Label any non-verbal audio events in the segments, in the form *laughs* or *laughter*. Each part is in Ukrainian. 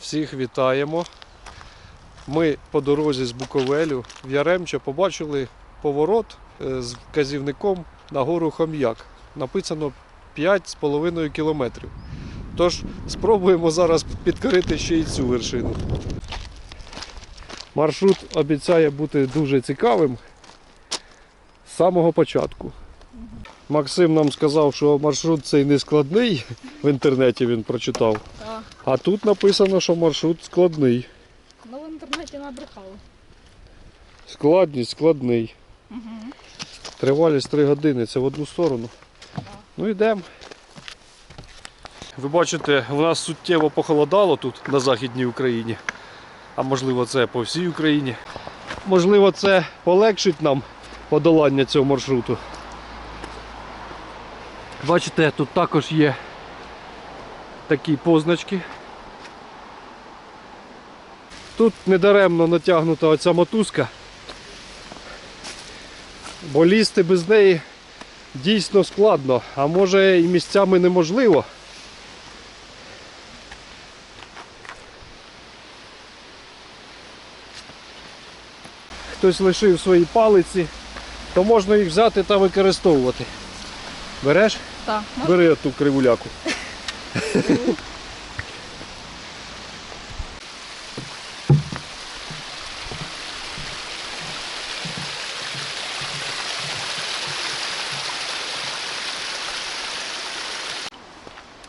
Всіх вітаємо. Ми по дорозі з Буковелю в Яремче побачили поворот е, з вказівником на гору Хом'як. Написано 5,5 кілометрів. Тож спробуємо зараз підкорити ще й цю вершину. Маршрут обіцяє бути дуже цікавим з самого початку. Максим нам сказав, що маршрут цей не складний. В інтернеті він прочитав. Так. А тут написано, що маршрут складний. Ну в інтернеті набрехали. Складність складний. Угу. Тривалість 3 години, це в одну сторону. Ну йдемо. Ви бачите, у нас суттєво похолодало тут на Західній Україні. А можливо це по всій Україні. Можливо, це полегшить нам подолання цього маршруту. Бачите, тут також є такі позначки. Тут недаремно натягнута оця мотузка. Бо лізти без неї дійсно складно, а може і місцями неможливо. Хтось лишив свої палиці, то можна їх взяти та використовувати. Береш? Так. Бери ту кривуляку.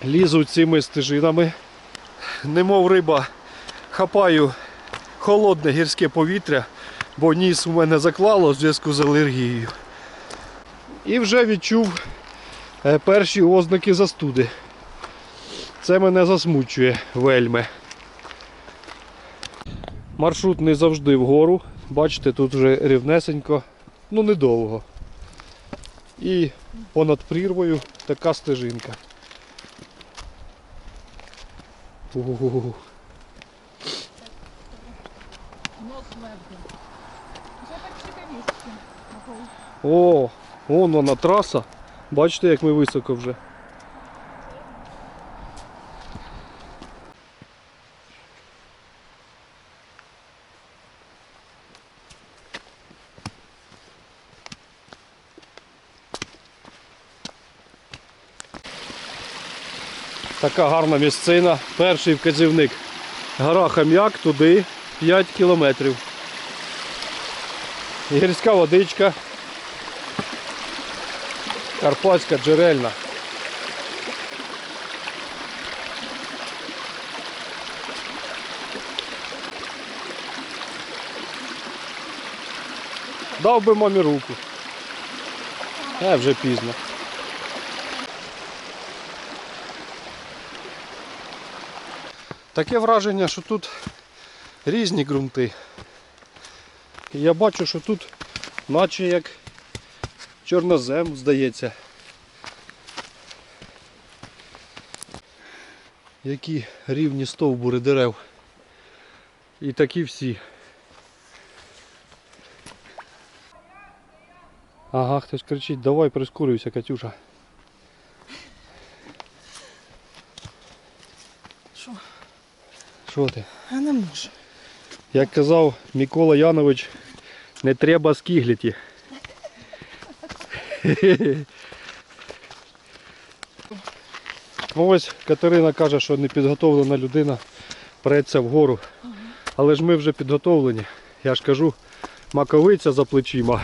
Лізу цими стежинами, немов риба, хапаю холодне гірське повітря, бо ніс у мене заклало в зв'язку з алергією. І вже відчув перші ознаки застуди. Це мене засмучує вельми. Маршрут не завжди вгору. Бачите, тут вже рівнесенько, ну недовго. І понад прірвою така стежинка. О, вон вона траса. Бачите, як ми високо вже. Така гарна місцина. Перший вказівник. Гора Хам'як, туди 5 кілометрів. Гірська водичка. Карпатська джерельна. Дав би мамі руку. Е, вже пізно. Таке враження, що тут різні ґрунти. Я бачу, що тут наче як чорнозем, здається. Які рівні стовбури дерев. І такі всі. Ага, хтось кричить, давай прискорюйся, Катюша. Що? Що ти? Я не можу. Як казав Микола Янович, не треба скігліті. Ну ось Катерина каже, що непідготовлена людина преться вгору. Але ж ми вже підготовлені. Я ж кажу, маковиця за плечима.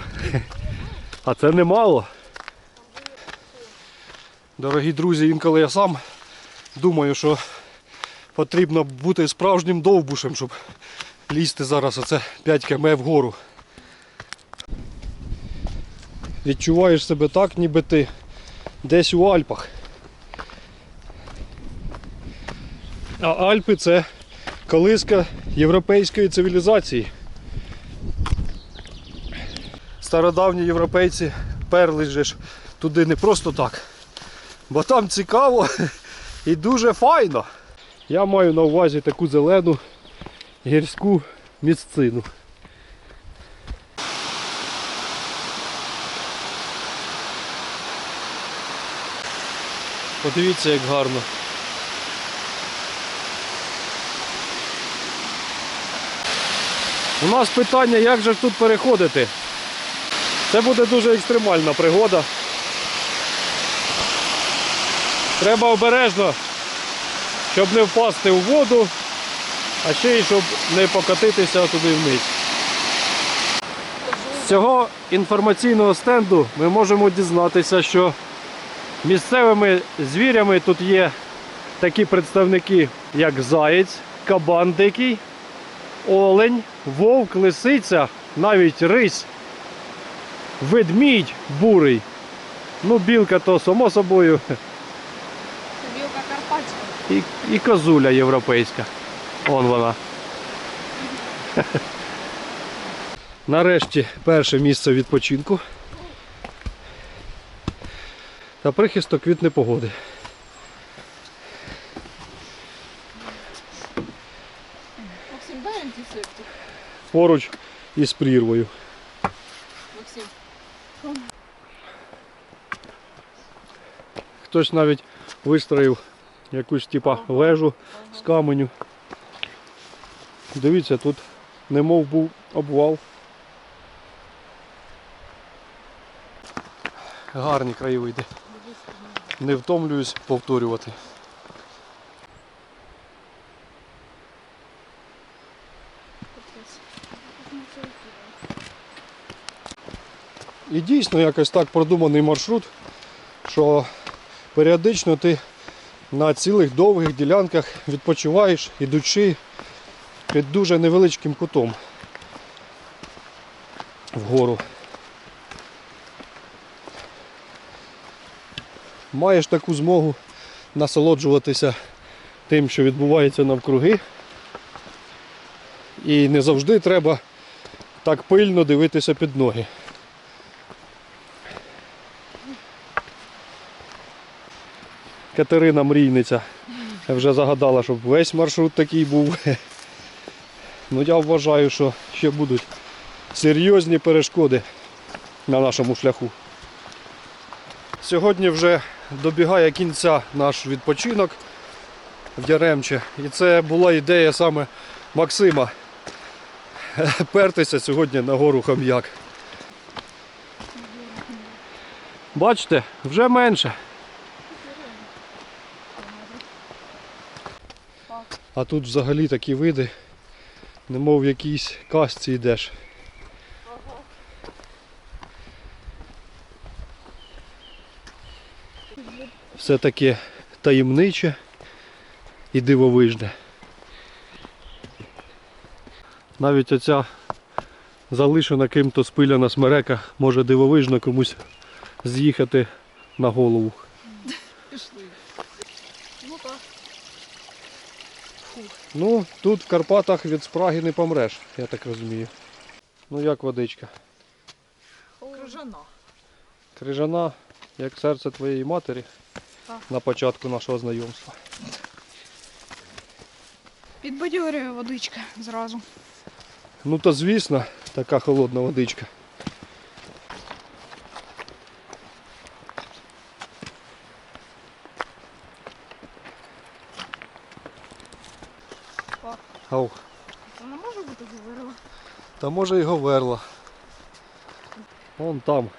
А це немало. Дорогі друзі, інколи я сам думаю, що потрібно бути справжнім довбушем, щоб лізти зараз оце 5 км вгору. Відчуваєш себе так, ніби ти десь у Альпах. А Альпи це колиска європейської цивілізації. Стародавні європейці перли ж туди не просто так, бо там цікаво *laughs* і дуже файно. Я маю на увазі таку зелену гірську місцину. Подивіться, як гарно. У нас питання, як же тут переходити. Це буде дуже екстремальна пригода. Треба обережно, щоб не впасти у воду, а ще й щоб не покотитися туди вниз. З цього інформаційного стенду ми можемо дізнатися, що місцевими звірями тут є такі представники, як заєць, кабан дикий, олень, вовк, лисиця, навіть рись, ведмідь бурий. Ну, білка то само собою, Білка Карпатська. і, і козуля європейська. Он вона. Нарешті перше місце відпочинку. Та прихисток від непогоди. Максим, дай антисептик. Поруч із прірвою. Максим. Хтось навіть вистроїв якусь типа вежу з каменю. Дивіться, тут немов був обвал. Гарні краєвиди. Не втомлююсь повторювати. І дійсно якось так продуманий маршрут, що періодично ти на цілих довгих ділянках відпочиваєш, ідучи під дуже невеличким кутом вгору. Маєш таку змогу насолоджуватися тим, що відбувається навкруги. І не завжди треба так пильно дивитися під ноги. Катерина Мрійниця вже загадала, щоб весь маршрут такий був. *laughs* Ну я вважаю, що ще будуть серйозні перешкоди на нашому шляху. Сьогодні вже добігає кінця наш відпочинок в Яремче. І це була ідея саме Максима *laughs* пертися сьогодні на гору Хам'як. Бачите, вже менше. А тут взагалі такі види, немов в якійсь казці йдеш. Все таке таємниче і дивовижне. Навіть оця залишена ким-то спиляна смерека може дивовижно комусь з'їхати на голову. Пішли. Ну так. Ну, тут в Карпатах від спраги не помреш, я так розумію. Ну як водичка? Крижана. Крижана, як серце твоєї матері. На початку нашого знайомства. Підбадьорює водичка зразу. Ну то звісно, така холодна водичка. Ау, не може бути говорила. та може і говерла. Вон там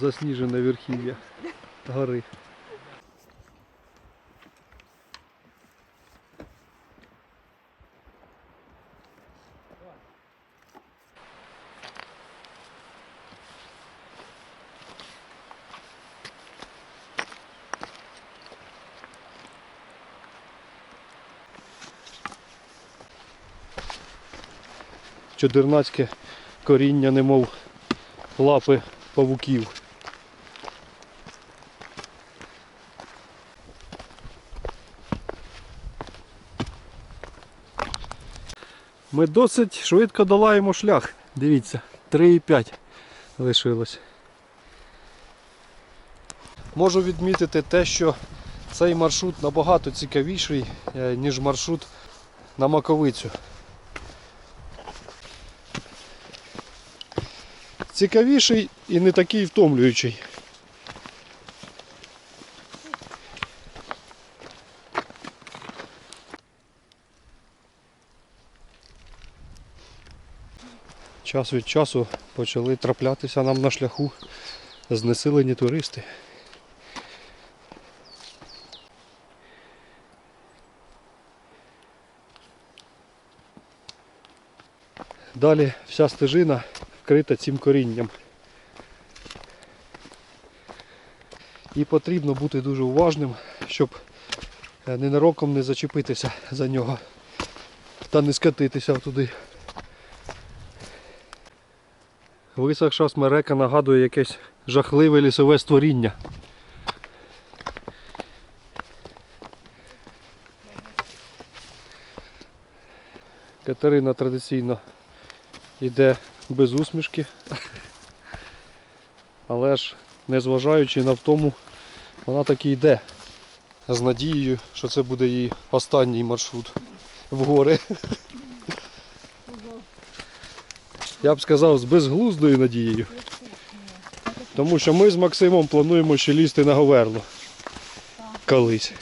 засніжене верхів'я гори. Чудернацьке коріння, немов лапи павуків. Ми досить швидко долаємо шлях. Дивіться, 3,5 лишилось. Можу відмітити те, що цей маршрут набагато цікавіший, е, ніж маршрут на Маковицю. Цікавіший і не такий втомлюючий. час від часу почали траплятися нам на шляху знесилені туристи. Далі вся стежина вкрита цим корінням. І потрібно бути дуже уважним, щоб е, ненароком не зачепитися за нього та не скатитися туди. Висохша смерека нагадує якесь жахливе лісове створіння. Катерина традиційно йде без усмішки, але ж незважаючи на втому, вона таки йде з надією, що це буде її останній маршрут в гори. Я б сказав, з безглуздою надією. Тому що ми з Максимом плануємо ще лізти на Говерло. Колись.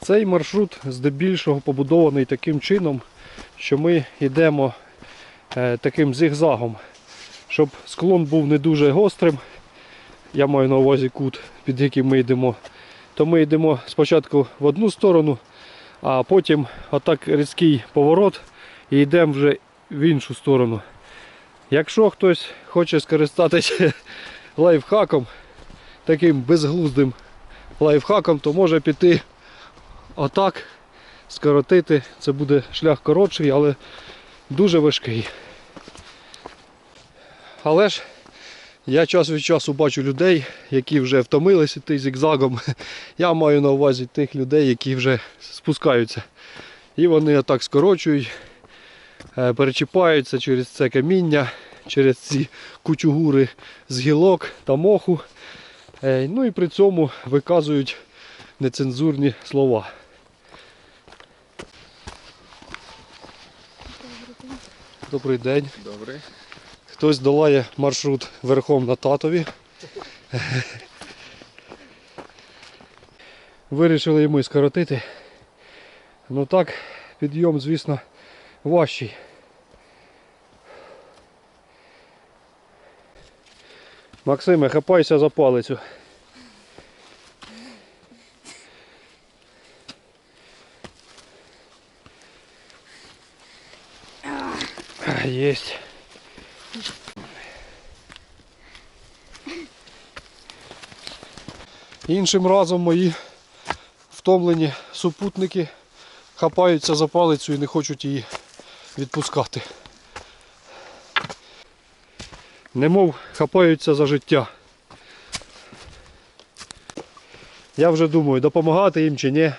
Цей маршрут здебільшого побудований таким чином, що ми йдемо е, таким зигзагом, щоб склон був не дуже гострим. Я маю на увазі кут, під яким ми йдемо. То ми йдемо спочатку в одну сторону, а потім отак різкий поворот і йдемо вже в іншу сторону. Якщо хтось хоче скористатися *laughs* лайфхаком, таким безглуздим лайфхаком, то може піти отак, скоротити. Це буде шлях коротший, але дуже важкий. Але ж я час від часу бачу людей, які вже втомилися йти зігзагом. Я маю на увазі тих людей, які вже спускаються. І вони отак скорочують, е, перечіпаються через це каміння, через ці кучугури з гілок та моху. Е, Ну і при цьому виказують нецензурні слова. Добрий день. Добре. Хтось долає маршрут верхом на татові. Вирішили йому скоротити. Ну так, підйом, звісно, важчий. Максиме, хапайся за палицю. А, Єсть. Іншим разом мої втомлені супутники хапаються за палицю і не хочуть її відпускати. Немов хапаються за життя. Я вже думаю, допомагати їм чи ні.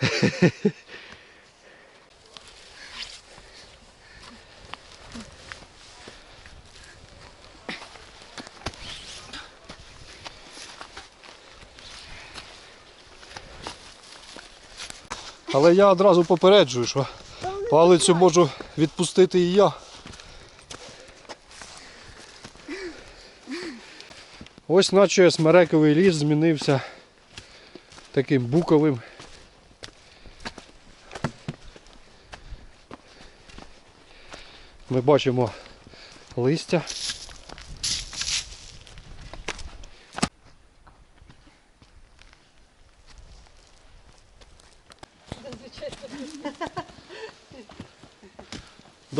*laughs* Але я одразу попереджую, що палицю можу відпустити і я. Ось наче смерековий ліс змінився таким буковим. Ми бачимо листя.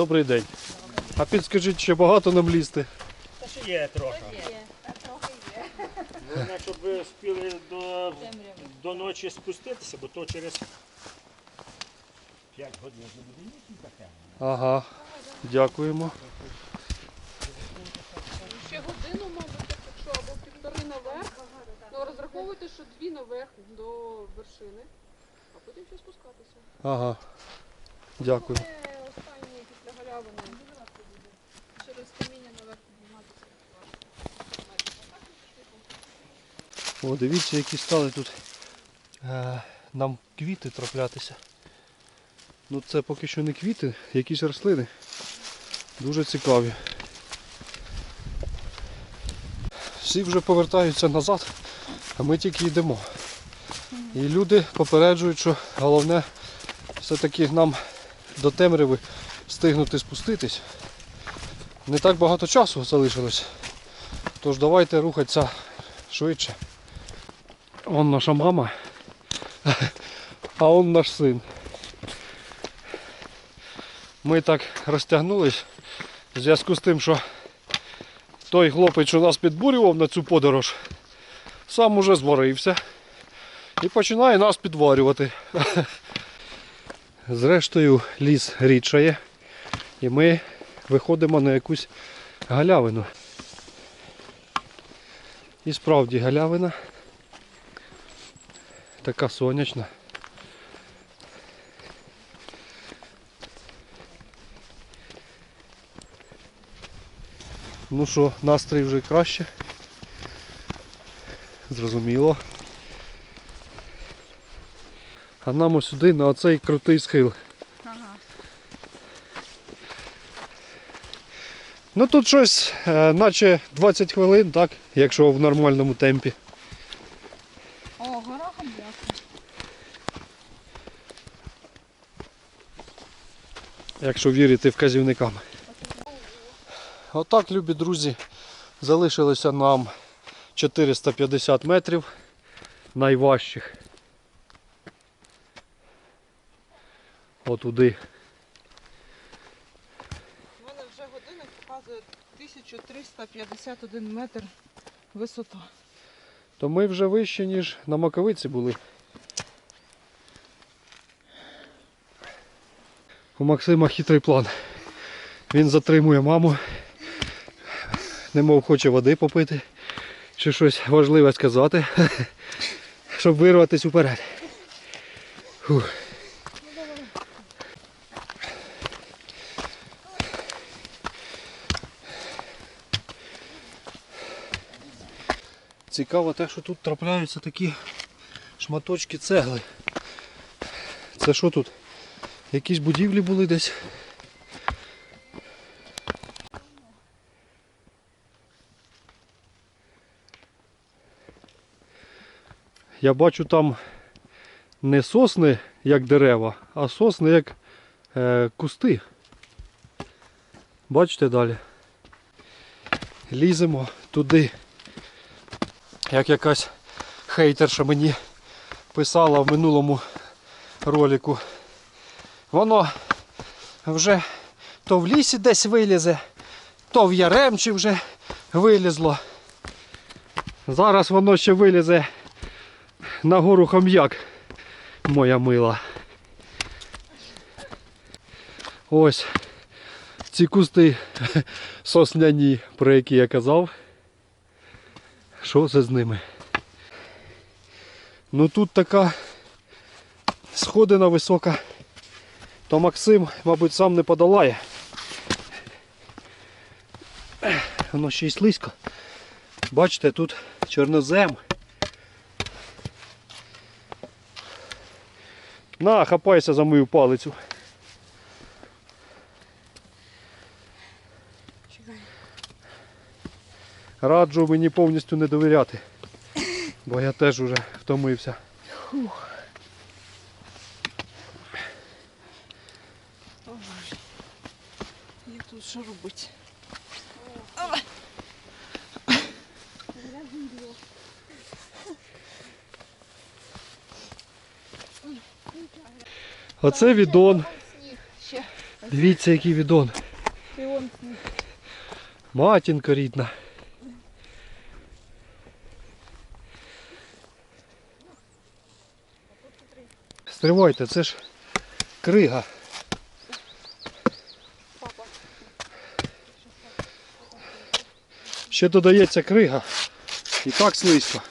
Добрий день. А підскажіть, ще багато нам лізти? Та ще є трохи. Головне, щоб ви встигли до, до ночі спуститися, бо то через 5 годин вже буде ніч таке. Ага. Дякуємо. Ще годину, мабуть, якщо або півтори наверх. Ну розраховуйте, що дві наверх до вершини, а потім ще спускатися. Ага. Дякую. Останні після. Через каміння наверх підніматися. О, дивіться, які стали тут е, нам квіти траплятися. Ну це поки що не квіти, якісь рослини. Дуже цікаві. Всі вже повертаються назад, а ми тільки йдемо. І люди попереджують, що головне все-таки нам до темряви встигнути спуститись. Не так багато часу залишилось. Тож давайте рухатися швидше. Он наша мама, а он наш син. Ми так розтягнулись в зв'язку з тим, що той хлопець, що нас підбурював на цю подорож, сам уже зварився і починає нас підварювати. Зрештою, ліс рідшає, і ми виходимо на якусь галявину. І справді галявина. Така сонячна. Ну що, настрій вже краще. Зрозуміло. А нам ось сюди на оцей крутий схил. Ага. Ну тут щось, е, наче 20 хвилин, так, якщо в нормальному темпі. О, гора Габляка. якщо вірити вказівникам. Отак, любі друзі, залишилося нам 450 метрів найважчих. Отуди. У мене вже годинник показує 1351 метр висота. То ми вже вище, ніж на Маковиці були. У Максима хитрий план. Він затримує маму, немов хоче води попити, чи щось важливе сказати, *laughs* щоб вирватися уперед. Фух. Цікаво те, що тут трапляються такі шматочки цегли. Це що тут? Якісь будівлі були десь? Я бачу там не сосни як дерева, а сосни як е, кусти. Бачите далі? Ліземо туди як якась хейтерша мені писала в минулому ролику. Воно вже то в лісі десь вилізе, то в Яремчі вже вилізло. Зараз воно ще вилізе на гору Хом'як, моя мила. Ось ці кусти *laughs* сосняні, про які я казав. Що це з ними? Ну тут така сходина висока, то Максим, мабуть, сам не подолає. Воно ще й слизько. Бачите, тут чорнозем. На, хапайся за мою палицю. Раджу мені повністю не довіряти. Бо я теж уже втомився. Як тут що робити? Оце відон. Дивіться, який відон. Матінка рідна. Стривайте, це ж крига. Ще додається крига. І так слизько.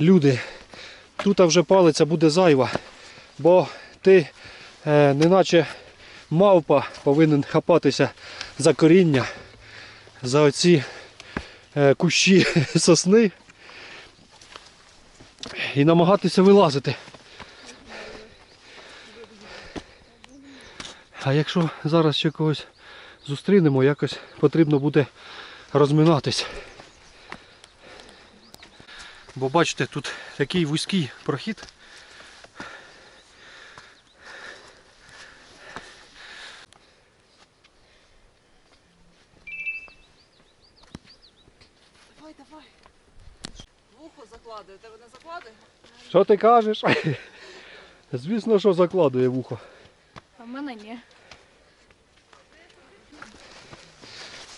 Люди, тут вже палиця буде зайва, бо ти е, неначе мавпа повинен хапатися за коріння, за оці кущі *laughs* сосни і намагатися вилазити. А якщо зараз ще когось зустрінемо, якось потрібно буде розминатись. Бо бачите, тут такий вузький прохід. Вухо закладує, тебе не закладує? Що ти кажеш? *laughs* Звісно, що закладує вухо. А в мене ні.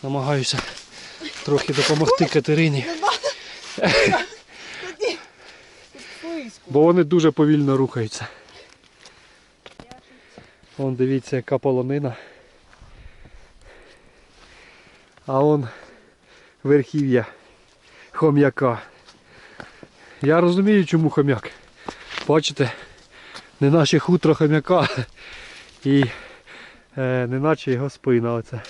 Намагаюся трохи допомогти Катерині. Бо вони дуже повільно рухаються. Вон дивіться, яка полонина. А он верхів'я хом'яка. Я розумію, чому хом'як. Бачите, не наче хутро хом'яка і е, не наче його спина оце.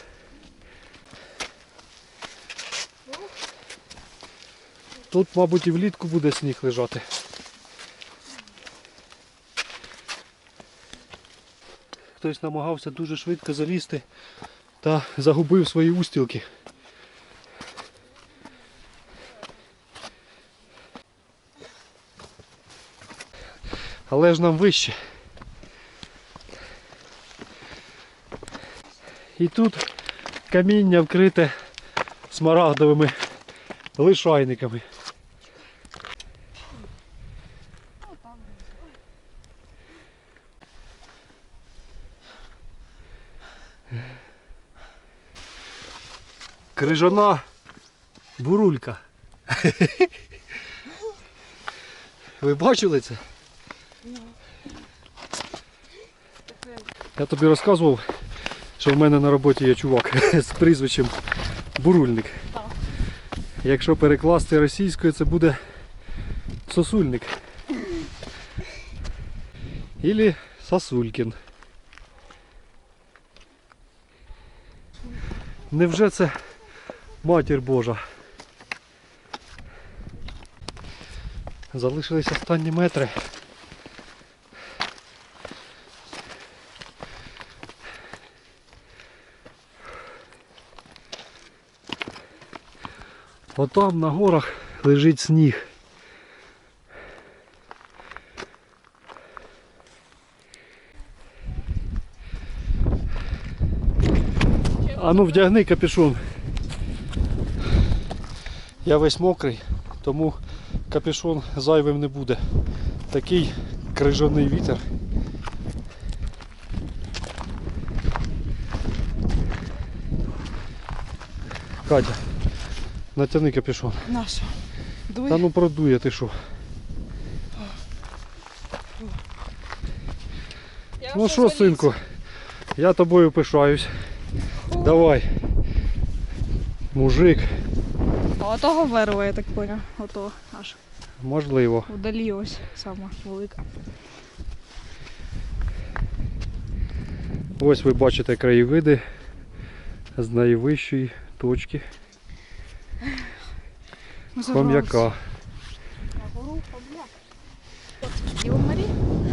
Тут, мабуть, і влітку буде сніг лежати. Хтось намагався дуже швидко залізти та загубив свої устілки. Але ж нам вище. І тут каміння вкрите смарагдовими лишайниками. Крижана бурулька. *laughs* Ви бачили це? Я тобі розказував, що в мене на роботі є чувак *laughs* з прізвищем Бурульник. Якщо перекласти російською, це буде сосульник. Ілі Сосулькін. Невже це матір Божа? Залишились останні метри. Отам на горах лежить сніг. А ну вдягни капюшон. Я весь мокрий, тому капюшон зайвим не буде. Такий крижаний вітер. Катя, натяни капюшон. Наша. Дуй. Та ну продує ти що. Я Ну що, синку, я тобою пишаюсь. Давай. Мужик, отого верва, я так поняв. Ото аж можливо. вдалі ось сама велика. Ось ви бачите краєвиди з найвищої точки хом'яка.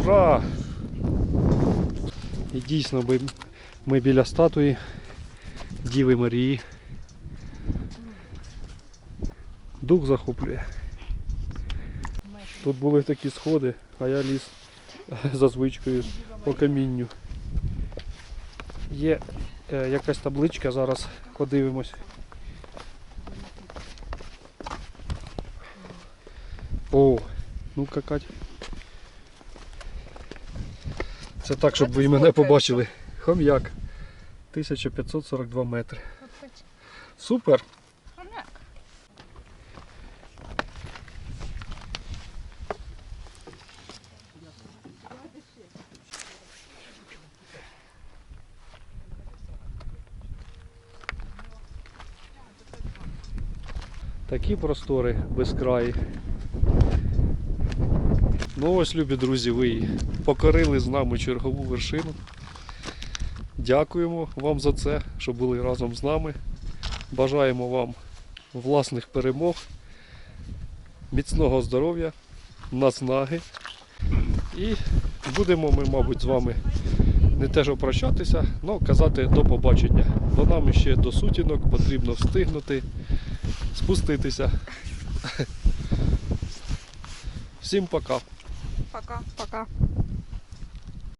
Ура! І дійсно ми, ми біля статуї Діви Марії. Дух захоплює. Тут були такі сходи, а я ліз *laughs* за звичкою по камінню. Є е, якась табличка, зараз подивимось. О, ну какать. Це так, щоб ви мене побачили. Хом'як. 1542 метри. Супер! Хом'як. Такі простори безкраї. Ну ось, любі друзі, ви покорили з нами чергову вершину. Дякуємо вам за це, що були разом з нами. Бажаємо вам власних перемог, міцного здоров'я, наснаги. І будемо ми, мабуть, з вами не те, що прощатися, але казати до побачення. Бо нам ще до сутінок потрібно встигнути спуститися. *laughs* Всім пока. Пока. Пока.